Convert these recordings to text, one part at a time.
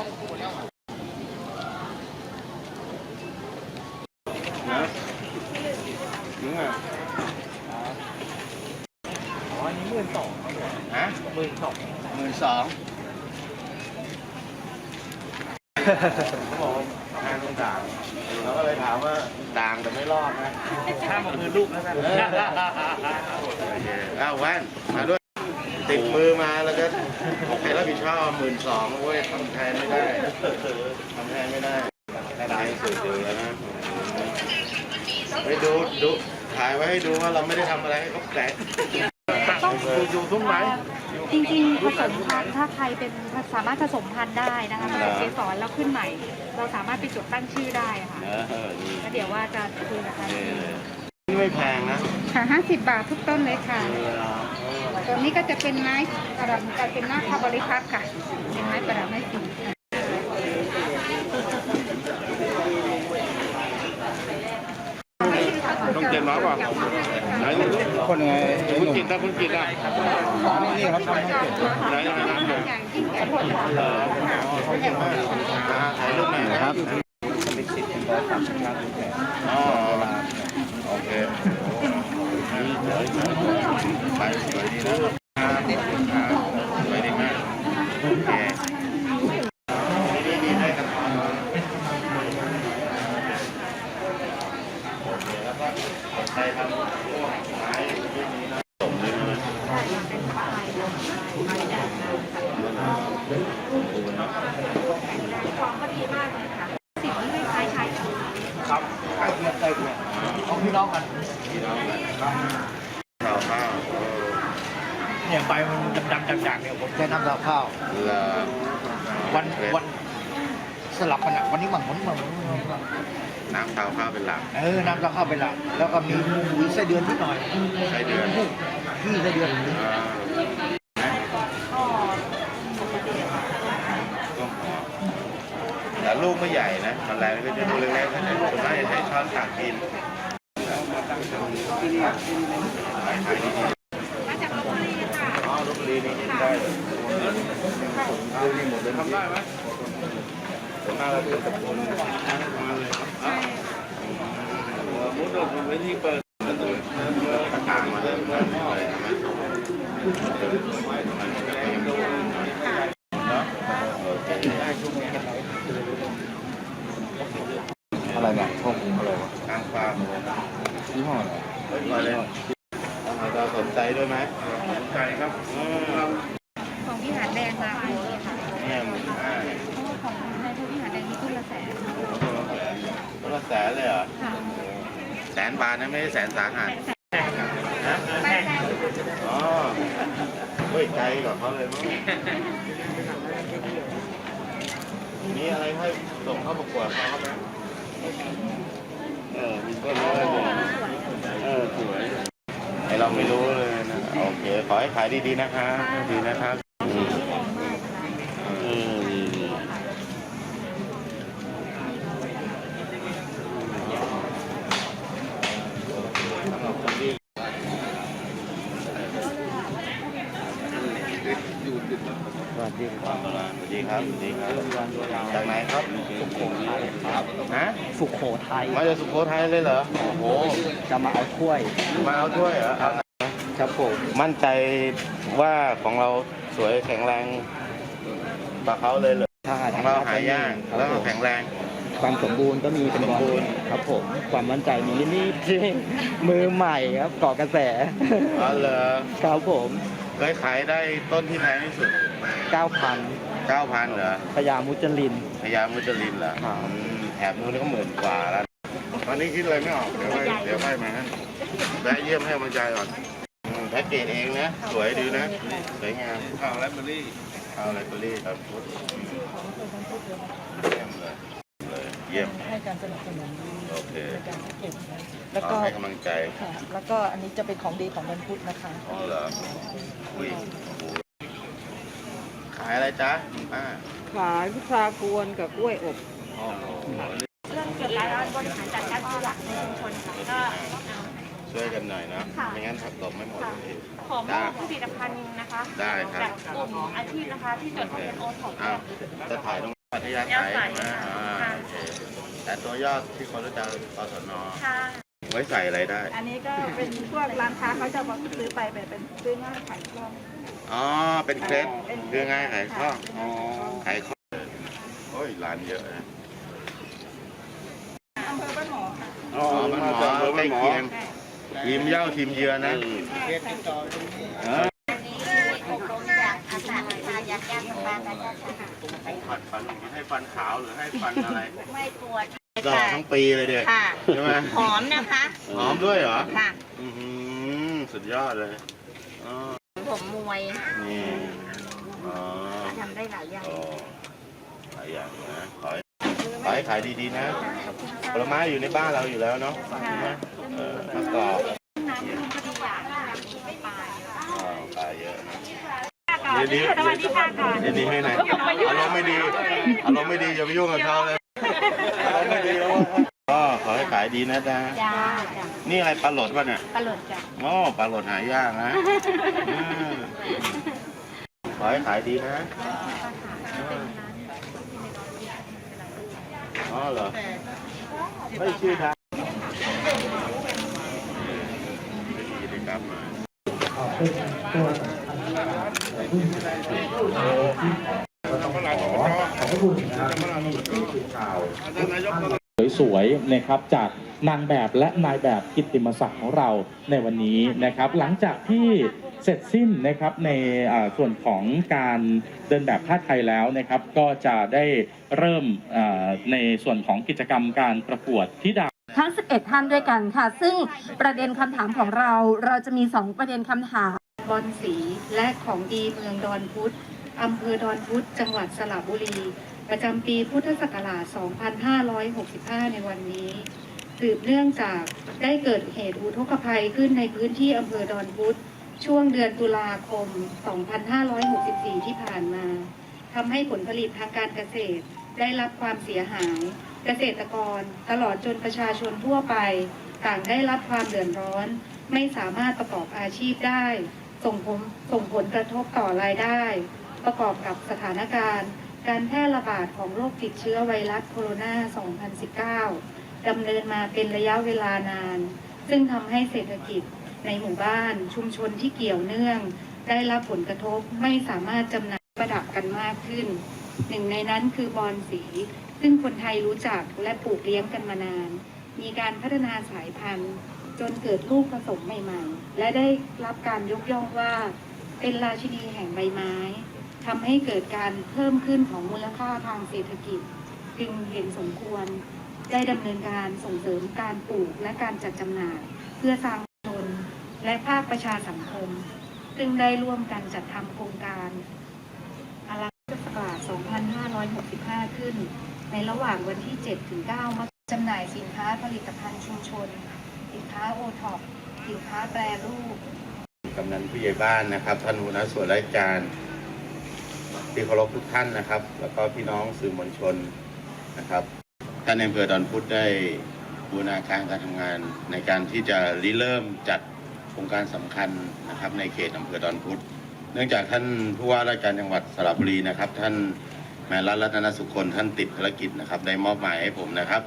นึงอะอ๋ออันนี้หมื่นสองครับผมฮะหมื่นสองหมื่นสองเขาบอกว่าทางต้องด่างเราก็เลยถามว่าด่างแต่ไม่รอดนะห้ามเอามือลูกแล้วกันโอเคอ้าวแว่น ติดมือมาแล้วก็ใครรับผิดชอบหมื่นสองเว้ยทำแทนไม่ได้ทำแทนไม่ได้ได้ได้สุดอยู่แล้วนะไปดูดูถ่ายไว้ให้ดูว่าเราไม่ได้ทำอะไรให้เขาแตะอยู่อยู่ตรงไหนจริงๆผสมพันธุ์ถ้าใครเป็นสามารถผสมพันธุ์ได้นะคะผสมเกสรแล้วขึ้นใหม่ เราสามารถไปจดตั้งชื่อได้ค่ะเออเออนี่แล้วเดี๋ยวว่าจะคุยกับทางนี่เลยนี่ไม่แพงนะค่ะห้าสิบบาททุกต้นเลยค่ะเออเออตัว นี้ก็จะเป็นไม้ประดับเป็นหน้าคาบริพัตค่ะ เป็นไม้ประดับไม้สีค่ะต้องเจ็ดร้อยกว่าไหนดูดิคนไงคุณกินนะคุณกินอะนี่ครับทำให้เกิดไหนไหนน้ำเลยอย่างยิ่งใหญ่ผลค่ะเออเขาเก่งมากอ่าถ่ายรูปหน่อยนะครับลิขิตเป็นร้อยสามสิบล้านแผลอ๋อโอเค ไปสวยดีนะครับสวยดีมากโอเคนี่นี่ได้กันต่อโอเคแล้วก็ใครทำพวกไม้ที่นี้นะสมเลยนะของก็ดีมากเลยค่ะสิ่งที่ไม่คล้ายใช้ค่ะครับใกล้เคียงใกล้เคียงของพี่น้องกันพี่น้องกันข้าวข้าวเออเนี่ยใบมันดำๆจางๆเนี่ยผมใช้น้ำซาวข้าว เหรอวันวันสลับกันอะวันนี้หมังวันนี้หมังน้ำข้าวข้าวเป็นหลักเออน้ำซาวข้าวไปละแล้วก็มีมีไส้เดือนนิดหน่อยใช้เดือนพี่ไส้เดือนเอ่อก็ก็หอมแต่ลูกไม่ใหญ่นะมันแรงก็จะดูเล็กๆนะส่วนมากจะใช้ช้อนตักกินขายขายดี มาจากลพบุรีค่ะๆอ๋อลูกบุรีนี่กินได้เลยเอานี่หมดเลยทำได้ไหมส่วนมากเราเป็นตะปูนมาเลยครับใช่มุดลงไปที่เปิดต่างมาเลยเลยใช่ไหมเนาะโอเคอะไรเนี่ยพวกอะไรวะทางฟาร์มยี่ห้ออะไร เฮ้ยมาเลยเราสนใจด้วยไหมสนใจครับอืมของพี่หาดแดงมาโอ้ยค่ะเนี่ยหมื่นห้าเพราะว่าของในทุกพี่หาดแดงมีขึ้นละแสนคนละแสนเลยเหรอค่ะแสนบาทนะไม่ใช่แสนสาหัสนะไม่ใช่อ๋อเฮ้ยไกลกว่าเขาเลยมั้งมีอะไรให้ส่งเข้าประกวดเขาไหมเออมีต้นไม้ด้วยเออสวย ไอเราไม่รู้เลยนะโอเค ขอให้ขายดีๆนะครับดีนะครับอืมเออดีดีสำหรับคนที่ สวัส ดีครับสวัสดีครับสวัสดีครับจากไหนครับสุโขทัยครับฮะสุโขทัยมาจากสุโขทัยเลยเหรอโอ้โหจะมาเอาถ้วย มาเอาถ้วยเหรอเอาครับผมมั่นใจว่าของเราสวยแข็งแรงกว่าเขาเลยเหรอถ้าของเราหายากครัแล้วบผก็มแข็งแรงความสมบูรณ์ก็มีเป็นบอสมบูลรณ์ครับผมความมั่นใจมีนิดที่มือใหม่ครับเกาะกระแสอ๋อเหรอครับผม เคยขายได้ต้นที่แพงที่สุด 9,000เก้าพันเหรอพญามุจลินพญามุจลินเหรอครับ อืมแถบนู้นก็หมื่นกว่าแล้ว ตอนนี้คิดอะไรไม่ออก เดี๋ยวไปเดี๋ยวไปมาฮะแวะเยี่ยมให้กำลังใจก่อนอืมแพ็กเกจเองนะ สวยดีนะ สวยงามข้าวไรเบอรี่ข้าวไรเบอรี่ครับพุทธ เยี่ยมเลยเลยเยี่ยม ให้การสนับสนุนโอเคในการเก็บนะขแล้วอก็ให้กำลังใจค่ะแล้วก็อันนี้จะเป็นของดีของวันพุธนะคะ อ๋อเหรออุ้ยโอ้โหขายอะไรจ๊ะป้าขายพุทรากวนกับกล้วยอบอ๋อโอ้โหเรื่องเกี่ยวกับการบริหารจัดการคือหลักในชุมชนค่ะก็ช่วยกันหน่อยนะค่ะไม่งั้นผักตบไม่หมดเลย ขอมอบผลิตภัณฑ์นะคะได้ครับ จากกลุ่มอาชีพนะคะ ที่จดทะเบียนโอท็อป อ้าวจะถ่ายตรงปัทยาย่าสายใส่มาค่ะอ่าค่ะโอเค แต่ตัวยอดที่คนรู้จักกศนค่ะ ไว้ใส่อะไรได้ อันนี้ก็เป็นพวกร้านค้าเขาจะมาซื้อไปแบบเป็นซื้อง่ายขายคล่อง อ๋อ เป็นเคล็ดเรื่องง่ายขายคล่องอ๋อขายคล่องโอ้ยร้านเยอะนะอำเภอบ้านหมอค่ะอ๋อมันหมอใกล้เคียงทีมเหย้าทีมเยือนะอบรมจากอาสาสายัดยัดสปากันค่ะฟันฟันให้ฟันขาวหรือให้ฟันอะไร ไม่ปวด ตลอดทั้งปีเลยเด็กค่ะ ใช่ไหมหอมนะคะหอมด้วยเหรอค่ะอือหือสุดยอดเลยอ๋อผมมวยนี่อ๋อทำได้หลายอย่างโอ้หลายอย่างนะขอให้ขอให้ขายดีๆนะผลไม้อยู่ในบ้านเราอยู่แล้วเนาะใช่ไหมเออมะกอกน้ำท่วมก็ดีอย่างไม่ไปอ๋อปลาเยอะนะก่อนสวัสดีค่ะก่อนเดี๋ยวดีให้หน่อยอารมณ์ไม่ดีอารมณ์ไม่ดีอย่าไปยุ่งกับเขาเลย อารมณ์ไม่ดีแล้วก็ขอให้ขายดีนะจ๊ะจ้าจ้านี่อะไรปลาหลดป่ะเนี่ยปลาหลดจ้าอ๋อปลาหลดหายากนะอืมขอให้ขายดีนะอ๋อเหรอไม่ชื่อทางกิจกรรมมาข่าวสวยๆนะครับจากนางแบบและนายแบบกิตติมศักดิ์ของเราในวันนี้นะครับ หลังจากที่เสร็จสิ้นนะครับในอ่าส่วนของการเดินแบบผ้าไทยแล้วนะครับ ก็จะได้เริ่มอ่าในส่วนของกิจกรรมการประกวดที่ดาทั้ง 11 ท่านด้วยกันค่ะ ซึ่งประเด็นคำถามของเราเราจะมี 2 ประเด็นคำถามบอลสีและของดีเมืองดอนพุธ อำเภอดอนพุธจังหวัดสระบุรี ประจำปีพุทธศักราช 2565 ในวันนี้สืบเนื่องจากได้เกิดเหตุอุทกภัยขึ้นในพื้นที่อำเภอดอนพุธช่วงเดือนตุลาคม 2564 ที่ผ่านมาทำให้ผลผลิตทางการเกษตรได้รับความเสียหาย เกษตรกรตลอดจนประชาชนทั่วไป ต่างได้รับความเดือดร้อน ไม่สามารถประกอบอาชีพได้ ส่งผลส่งผลกระทบต่อรายได้ ประกอบกับสถานการณ์ การแพร่ระบาดของโรคติดเชื้อไวรัสโคโรนา 2019 ดำเนินมาเป็นระยะเวลานาน ซึ่งทำให้เศรษฐกิจในหมู่บ้านชุมชนที่เกี่ยวเนื่อง ได้รับผลกระทบไม่สามารถจำหน่ายประดับกันมากขึ้น หนึ่งในนั้นคือบอลสี ซึ่งคนไทยรู้จักและปลูกเลี้ยงกันมานาน มีการพัฒนาสายพันธุ์ จนเกิดลูกผสมใหม่ ๆ และได้รับการยกย่องว่าเป็นราชินีแห่งใบไม้ ทำให้เกิดการเพิ่มขึ้นของมูลค่าทางเศรษฐกิจ จึงเห็นสมควรได้ดำเนินการส่งเสริมการปลูกและการจัดจำหน่าย เพื่อสร้างชนและภาคประชาสังคม ซึ่งได้ร่วมกันจัดทำโครงการอาราพุทธศักราช2565 ขึ้น ในระหว่างวันที่ 7 ถึง 9มกราคมจำหน่ายสินค้าผลิตภัณฑ์ชุมชน สินค้าโอท็อปสินค้าแปรรูปกำนันผู้ใหญ่บ้านนะครับท่านหัวหน้าส่วนราชการ ที่เคารพทุกท่านนะครับ แล้วก็พี่น้องสื่อมวลชนนะครับ ท่านในอำเภอดอนพุธได้บูรณาการการทำงานในการที่จะริเริ่มจัดโครงการสำคัญนะครับในเขตอำเภอดอนพุธเนื่องจากท่านผู้ว่าราชการจังหวัดสระบุรีนะครับ ท่านแมรัตน์รัตนสุคนท่านติดภารกิจนะครับได้มอบหมายให้ผมนะครับ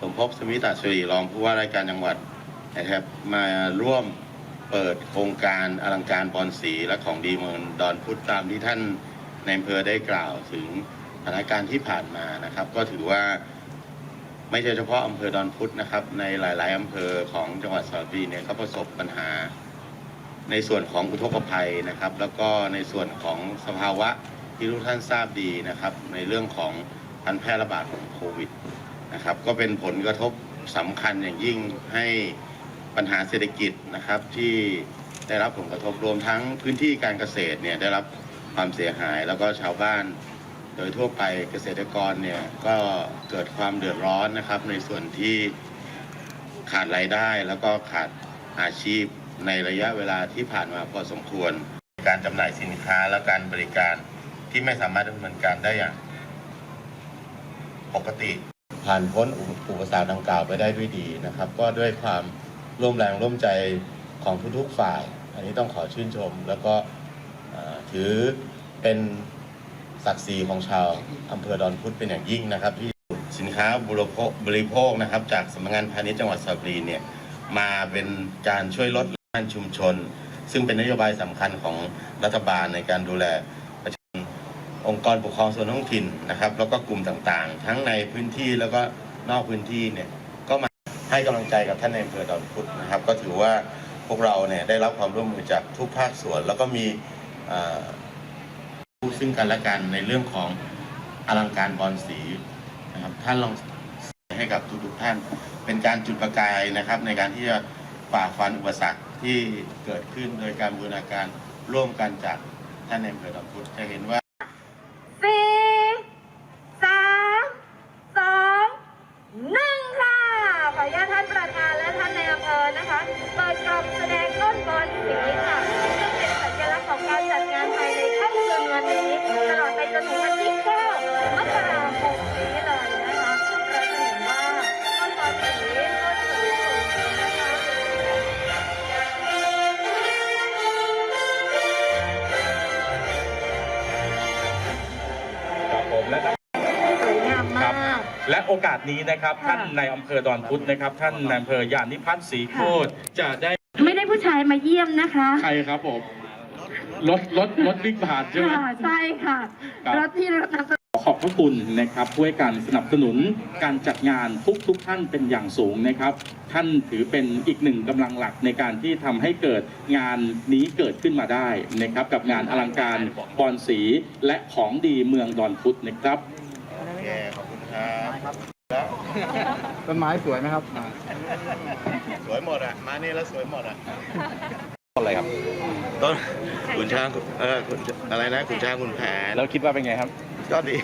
สมภพสมิตาสุรีรองผู้ว่าราชการจังหวัดนะครับมาร่วมเปิดโครงการอลังการบอลสีและของดีเมืองดอนพุธตามที่ท่าน ในอำเภอได้กล่าวถึงสถานการณ์ที่ผ่านมานะครับ ก็ถือว่าไม่ใช่เฉพาะอำเภอดอนพุธนะครับ ในหลาย ๆอำเภอของจังหวัดสระบุรีเนี่ยก็ประสบปัญหา ในส่วนของอุทกภัยนะครับ แล้วก็ในส่วนของสภาวะที่ทุกท่านทราบดีนะครับ ในเรื่องของการแพร่ระบาดของโควิดนะครับ ก็เป็นผลกระทบสำคัญอย่างยิ่งให้ปัญหาเศรษฐกิจนะครับที่ได้รับผลกระทบรวมทั้งพื้นที่การเกษตรเนี่ยได้รับ ความเสียหายแล้วก็ชาวบ้าน โดยทั่วไปเกษตรกรเนี่ยก็เกิดความเดือดร้อนนะครับ ในส่วนที่ขาดรายได้แล้วก็ขาดอาชีพในระยะเวลาที่ผ่านมาพอสมควร การจำหน่ายสินค้าและการบริการที่ไม่สามารถดำเนินการได้อย่าง ปกติผ่านพ้นอุปสรรคดังกล่าวไปได้ด้วยดีนะครับ ก็ด้วยความร่วมแรงร่วมใจของทุกๆฝ่าย อันนี้ต้องขอชื่นชม แล้วก็ ถือเป็นศักดิ์ศรีของชาวอำเภอดอนพุธเป็นอย่างยิ่งนะครับ ที่สินค้าบรโภคบริโภคนะครับ จากสำนักงานพาณิชย์จังหวัดสระบุรีเนี่ยมาเป็นการช่วยลดด้านชุมชน ซึ่งเป็นนโยบายสำคัญของรัฐบาลในการดูแลประชาชนองค์กรปกครองส่วนท้องถิ่นนะครับ แล้วก็กลุ่มต่างๆ ทั้งในพื้นที่แล้วก็นอกพื้นที่เนี่ยก็มาให้กำลังใจกับท่านในอำเภอดอนพุธนะครับ ก็ถือว่าพวกเราเนี่ยได้รับความร่วมมือจากทุกภาคส่วน แล้วก็มี ซึ่งกันและกันในเรื่องของอลังการบอลสีนะครับท่านลองให้กับทุกๆท่าน เป็นการจุดประกายนะครับ ในการที่จะฝ่าฟันอุปสรรคที่เกิดขึ้นโดยการบูรณาการร่วมกันจากท่านในอำเภอดอนพุธจะเห็นว่า โอกาสนี้นะครับ ค่ะ ท่านในอำเภอดอนพุธนะครับ ท่านในอำเภอยานิพัฒน์ศรีโคตรจะได้ไม่ได้ผู้ชายมาเยี่ยมนะคะ ใครครับผมรถรถรถบิ๊กบาทใช่ไหม ค่ะ ใช่ค่ะครับ รถที่รถนำ ขอขอบพระคุณนะครับช่วยการสนับสนุนการจัดงานทุกทุกๆท่านเป็นอย่างสูงนะครับ ท่านถือเป็นอีกหนึ่งกำลังหลักในการที่ทำให้เกิดงานนี้เกิดขึ้นมาได้นะครับ กับงานอลังการบอนสีและของดีเมืองดอนพุธนะครับ โอเค ขอบคุณ ครับต้นไม้สวยไหมครับอ่าสวยหมดอะ มานี่แล้วสวยหมดอะอะไรครับต้นขุนช้างเออขุนอะไรนะขุนช้างขุนแผนแล้วคิดว่าเป็นไงครับ ก็ดี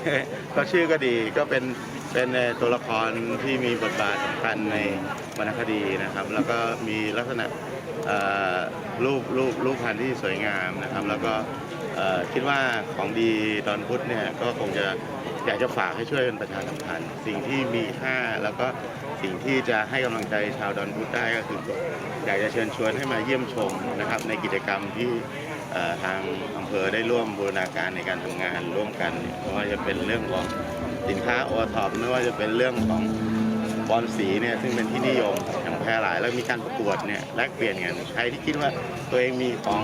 ก็ชื่อก็ดีก็เป็นเป็นเอ่อตัวละครที่มีบทบาทสำคัญในวรรณคดีนะครับ แล้วก็มีลักษณะเอ่อรูปรูปรูปพันธุ์ที่สวยงามนะครับ แล้วก็เอ่อ คิดว่าของดีดอนพุธเนี่ยก็คงจะอยากจะฝากให้ช่วยกันประชาสัมพันธ์สิ่งที่มีค่าแล้วก็สิ่งที่จะให้กำลังใจชาวดอนพุธได้ก็คืออยากจะเชิญชวนให้มาเยี่ยมชมนะครับ ในกิจกรรมที่ทางอำเภอได้ร่วมบูรณาการในการทำงานร่วมกันไม่ว่าจะเป็นเรื่องของสินค้าโอท็อปไม่ว่าจะเป็นเรื่องของบอลสีเนี่ยซึ่งเป็นที่นิยมอย่างแพร่หลายแล้วมีการประกวดเนี่ยแลกเปลี่ยนกันใครที่คิดว่าตัวเองมีของ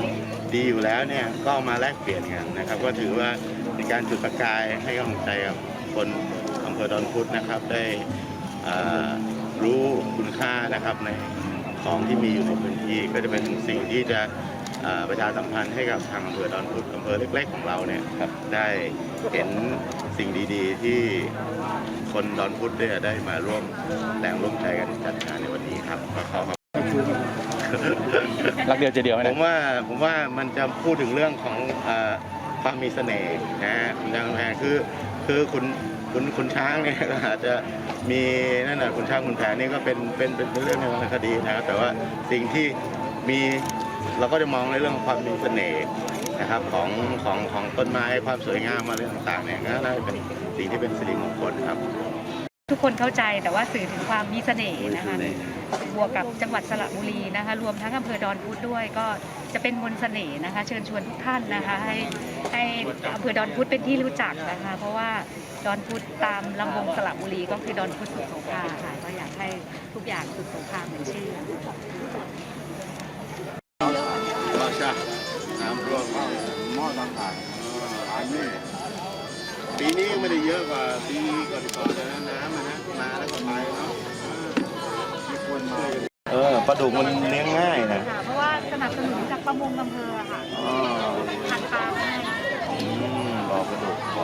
ดีอยู่แล้วเนี่ยก็เอามาแลกเปลี่ยนกันนะครับ ก็ถือว่าเป็นการจุดประกายให้กำลังใจกับคนอำเภอดอนพุธนะครับได้เอ่อรู้คุณค่านะครับในของที่มีอยู่ในพื้นที่ก็จะเป็นสิ่งที่จะเอ่อประชาสัมพันธ์ให้กับทางอำเภอดอนพุธอำเภอเล็กๆของเราเนี่ยได้เห็นสิ่งดีๆ ที่คนดอนพุธเนี่ยได้มาร่วมแรงร่วมใจกันจัดงานในวันนี้ครับก็ขอขอบคุณ รักเดียวใจเดียวไหมผนะมว่าผมว่ามันจะพูดถึงเรื่องของเอ่อความมีเสน่ห์นะฮะคุณช้างคุณแพนคือคือคุณคุณคุณช้างเนี่ย ก็อาจจะมีนั่นน่ะคุณช้างคุณแผนนี่ก็เป็นเป็นเป็นเป็นเรื่องในวรรณคดีนะครับแต่ว่าสิ่งที่มีเราก็จะมองในเรื่องของความมีเสน่ห์นะครับของของของต้นไม้ความสวยงามอะไรต่างๆเนี่ยก็น่าจะเป็นสิ่งที่เป็นสิริมงคลครับ ทุกคนเข้าใจแต่ว่าสื่อถึงความมีเสน่ห์นะคะมีเสน่ห์บวกกับจังหวัดสระบุรีนะคะ รวมทั้งอำเภอดอนพุธด้วยก็จะเป็นมนต์เสน่ห์นะคะ เชิญชวนทุกท่านนะคะ ให้ให้อำเภอดอนพุธเป็นที่รู้จักนะคะ เพราะว่าดอนพุธตามลำวงสระบุรีก็คือดอนพุธสุดสงครามค่ะก็อยากให้ทุกอย่างสุดสงครามเหมือนชื่อราชาน้ำท่วมหม้อต่างๆอันนี้ ปีนี้ไม่ได้เยอะกว่าปีก่อนๆนะน้ำนะมาแล้วก็ไปเนาะมีคนมาเออปลาดุกมันเลี้ยงง่ายนะค่ะเพราะว่าสนับสนุนจากประมงอำเภอค่ะอ๋อทานปลาให้ อืมบ่อปลาดุกบ่อ